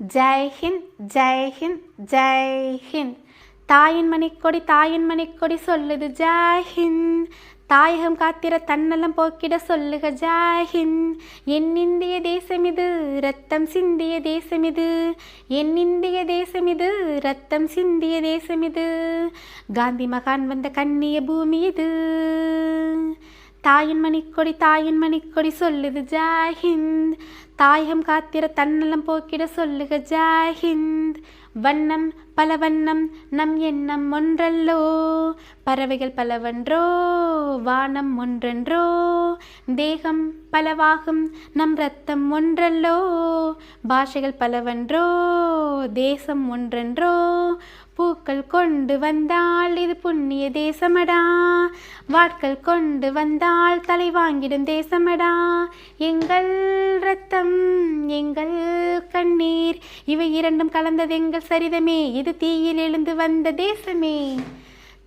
ஜெய் ஜெய்ஹிந்த் ஜெய்ஹிந்த். ஜெய் தாயின் மணிக்கொடி தாயின் மணிக்கொடி சொல்லுது ஜெய் தாயகம் காத்திர தன்னலம் போக்கிட சொல்லுக ஜாஹின் என் இந்திய தேசம் இது ரத்தம் சிந்திய தேசம் இது. என் இந்திய தேசம் இது ரத்தம் சிந்திய தேசம் இது. காந்தி மகான் வந்த கண்ணிய பூமி இது. தாயின் மணிக்கொடி தாயின் மணிக்கொடி சொல்லுது ஜாஹிந்த் தாயகம் காத்திர தன்னலம் போக்கிட சொல்லுக ஜாஹிந்த் வண்ணம் பல வண்ணம் நம் எண்ணம் ஒன்றல்லோ? பறவைகள் பலவன்றோ வானம் ஒன்றென்றோ? தேகம் பலவாகும் நம் ரத்தம் ஒன்றல்லோ? பாஷைகள் பலவன்றோ தேசம் ஒன்றென்றோ? பூக்கள் கொண்டு வந்தால் இது புண்ணிய தேசமடா? வாட்கள் கொண்டு வந்தால் தலை வாங்கிடும் தேசமடா. எங்கள் ரத்தம் எங்கள் கண்ணீர் இவை இரண்டும் கலந்தது எங்கள் சரிதமே. இது தீயில் எழுந்து வந்த தேசமே.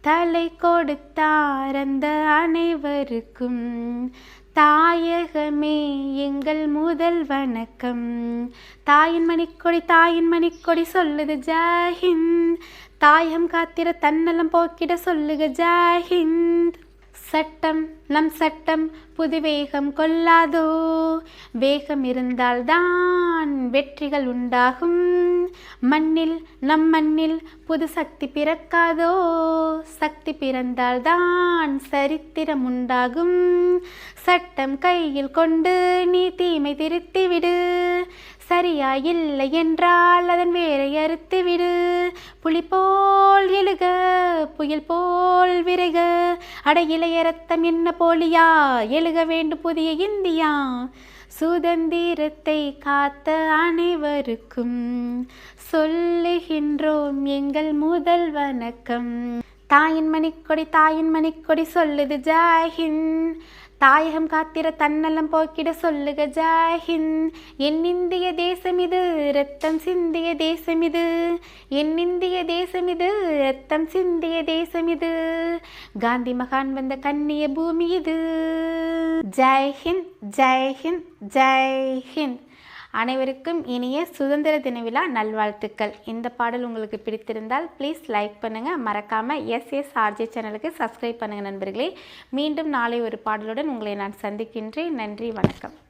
தலை கொடுத்தார் அந்த அனைவருக்கும். தாயகமே எங்கள் முதல் வணக்கம். தாயின் மணிக்கொடி தாயின் மணிக்கொடி சொல்லுது ஜாஹிந்த். தாயகம் காத்திர தன்னலம் போக்கிட சொல்லுக ஜாஹிந்த். சட்டம் நம் சட்டம் புதுவேகம் கொள்ளாதோ? வேகம் இருந்தால்தான் வெற்றிகள் உண்டாகும். மண்ணில் நம் மண்ணில் புது சக்தி பிறக்காதோ? சக்தி பிறந்தால்தான் சரித்திரம் உண்டாகும். சட்டம் கையில் கொண்டு நீ தீமை திருத்திவிடு. சரியா இல்லை என்றால் அதன் வேரை அறுத்து விடு புலி போல் எழுக புயல் போல் விரைக. அட இளைய ரத்தம் என்ன போலியா? எழுக வேண்டும் புதிய இந்தியா. சுதந்திரத்தை காத்த அனைவருக்கும் சொல்லுகின்றோம் எங்கள் முதல் வணக்கம். தாயின் மணிக்கொடி தாயின் மணிக்கொடி சொல்லுது ஜாஹின் தாயகம் காத்திர தன்னலம் போக்கிட சொல்லுக ஜாஹின் என் இந்திய தேசம் இது ரத்தம் சிந்திய தேசம் இது. என் இந்திய தேசம் இது ரத்தம் சிந்திய தேசம் இது. காந்தி மகான் வந்த கண்ணிய பூமி இது. ஜெய் ஜெய்ஹிந்த் ஜெய்ஹிந்த் ஜெய் அனைவருக்கும் இனிய சுதந்திர தின விழா நல்வாழ்த்துக்கள். இந்த பாடல் உங்களுக்கு பிடித்திருந்தால் ப்ளீஸ் லைக் பண்ணுங்கள் மறக்காமல் எஸ்எஸ் ஆர்ஜே சேனலுக்கு சப்ஸ்கிரைப் பண்ணுங்கள் நண்பர்களே. மீண்டும் நாளை ஒரு பாடலுடன் உங்களை நான் சந்திக்கின்றேன். நன்றி வணக்கம்.